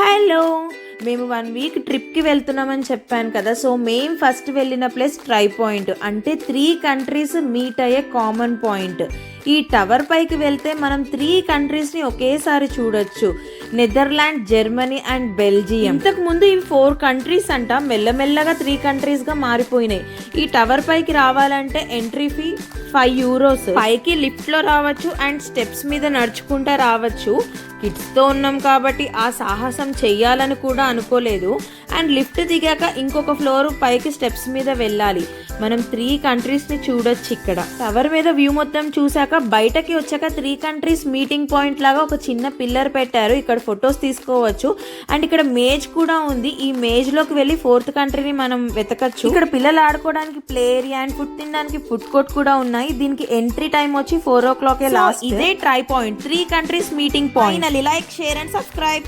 Hello. మేము one week ట్రిప్కి వెళ్తున్నామని చెప్పాను కదా సో మేము ఫస్ట్ వెళ్ళిన ప్లేస్ ట్రై పాయింట్ అంటే త్రీ కంట్రీస్ మీట్ అయ్యే కామన్ పాయింట్ ఈ టవర్ పైకి వెళ్తే మనం త్రీ కంట్రీస్ని ఒకేసారి చూడొచ్చు. Netherland Germany and Belgium. ఇంతకు ముందు ఇవి ఫోర్ కంట్రీస్ అంట. మెల్లమెల్లగా త్రీ కంట్రీస్గా మారిపోయినాయి. ఈ టవర్ పైకి రావాలంటే ఎంట్రీ ఫీ ఫైవ్ యూరోస్. పైకి లిఫ్ట్లో రావచ్చు అండ్ స్టెప్స్ మీద నడుచుకుంటా రావచ్చు. కిడ్స్తో ఉన్నాం కాబట్టి ఆ సాహసం చెయ్యాలని కూడా అనుకోలేదు. అండ్ లిఫ్ట్ దిగాక ఇంకొక ఫ్లోర్ పైకి స్టెప్స్ మీద వెళ్ళాలి. మనం త్రీ కంట్రీస్ని చూడొచ్చు ఇక్కడ. టవర్ మీద వ్యూ మొత్తం చూసాక బయటకి వచ్చాక త్రీ కంట్రీస్ మీటింగ్ పాయింట్ లాగా ఒక చిన్న పిల్లర్ పెట్టారు. ఇక్కడ ఫొటోస్ తీసుకోవచ్చు. అండ్ ఇక్కడ మేజ్ కూడా ఉంది. ఈ మేజ్లోకి వెళ్ళి ఫోర్త్ కంట్రీని మనం వెతకచ్చు. ఇక్కడ పిల్లలు ఆడుకోవడానికి ప్లే ఏరియా అండ్ ఫుడ్ తినడానికి ఫుడ్ కోర్ట్ కూడా ఉన్నాయి. దీనికి ఎంట్రీ టైం వచ్చి ఫోర్ ఓ క్లాక్ లాస్ట్ ఇదే tri point three countries meeting point like share and subscribe